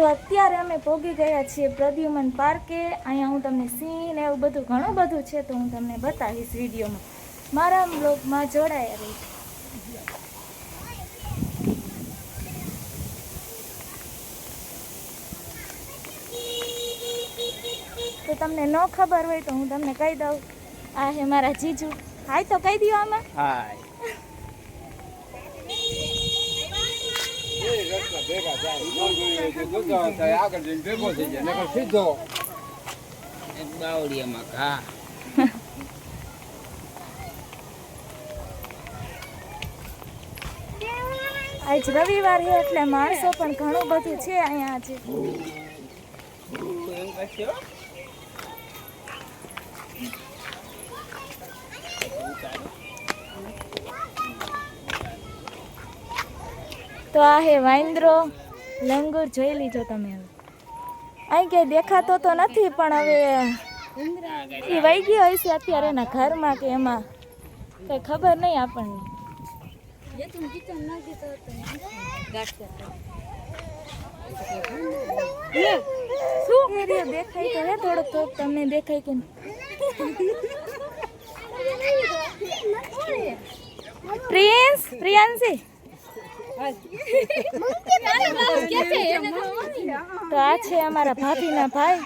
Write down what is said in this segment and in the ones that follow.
તો અત્યારે અમે પોગી ગયા છીએ પ્રદ્યુમન પાર્કે. અહીંયા હું તમને સીન એવું બધું ઘણું બધું છે તો હું તમને બતાવીશ વિડીયોમાં. મારા બ્લોગમાં જોડાયા રહી. તો તમને ન ખબર હોય તો હું તમને કહી દઉં. આ હે મારા જીજુ. હાય તો કહી દો આમાં. હાય. આજ રવિવાર છે એટલે માણસો પણ ઘણું બધું છે અહીંયા આજે તો આ હે વાંદરો. લંગૂર જોઈ લીજો તમે હવે. અહીં ક્યાંય દેખાતો તો નથી પણ હવે એ વહી ગયો હશે અત્યારે એના ઘરમાં કે એમાં. કઈ ખબર નહીં આપણને. શું? દેખાય થોડોક થોડોક તમને દેખાય કે પ્રિન્સ પ્રિયાંશી. તો આ છે અમારા ભાભીના ભાઈ.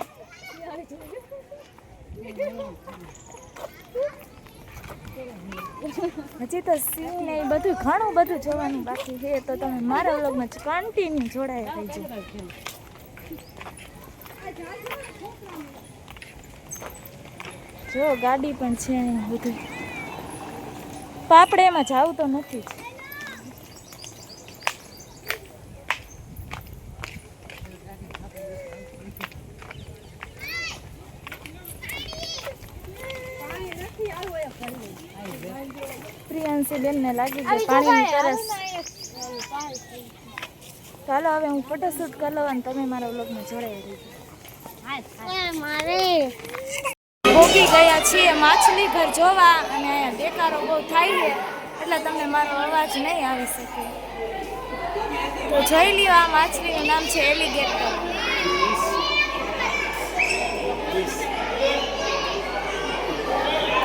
હજી તો સિંહ ને બધું, ઘણું બધું જોવાનું બાકી છે. તો તમે મારા વ્લોગમાં કન્ટિન્યુ જોડાયા થઈ જો ગાડી પણ છે બધું. પાપડે એમાં જવું તો નથી જ. પ્રિયાંશી બેનને લાગી ગઈ પાણીની તરસ. ચાલો હવે હું ફોટોશૂટ કરી લઉં અને તમે મારા વ્લોગમાં જોડાઈ દીધું ભોગી ગયા છીએ માછલી ઘર જોવા અને અહીંયા બેકારો બહુ થાય છે એટલે તમને મારો અવાજ નહીં આવી શકે. તો જોઈ લ્યો આ માછલીનું નામ છે એલિગેટર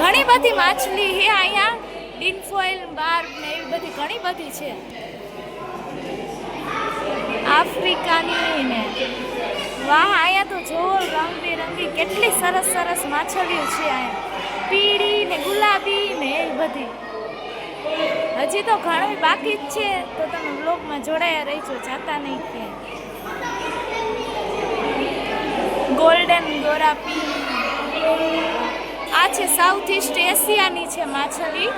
ઘણી બધી માછલી છે અહીંયા ડિનફોઇલ બાર ને એવી બધી ઘણી બધી છે. આફ્રિકાની ને. વાહ, અહીંયા તો જોવો રંગબેરંગી, કેટલી સરસ સરસ માછલીઓ છે અહીંયા. પીળી ને ગુલાબી ને એવી બધી. હજી તો ઘણું બાકી જ છે, તો તમે બ્લોગમાં જોડાયા રહીજો, જાતા નહીં કે ગોલ્ડન ગોરાપી આ છે સાઉથ ઇસ્ટ એશિયાની છે માછલી.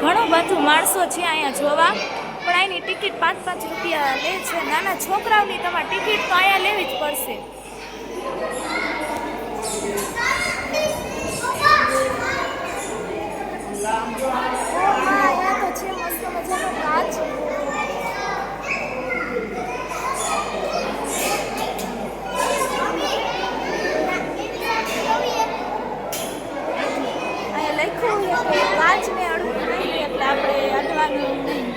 ઘણું બધું માણસો છે અહીંયા જોવા. પણ અહીંની ટિકિટ પાંચ પાંચ રૂપિયા લે છે. નાના છોકરાઓની તમારે ટિકિટ તો અહીંયા લેવી જ પડશે અહીંયા તો છે મસ્ત મજાનો કાચ અહીંયા લખ્યું છે કે કાચને અડવું નહીં એટલે આપણે અડવાનું નહીં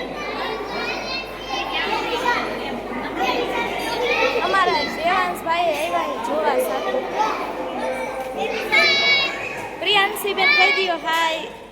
અમારા દેવાંશભાઈ આવ્યા છે જોવા સાથે પ્રિયાંશી બેન કહી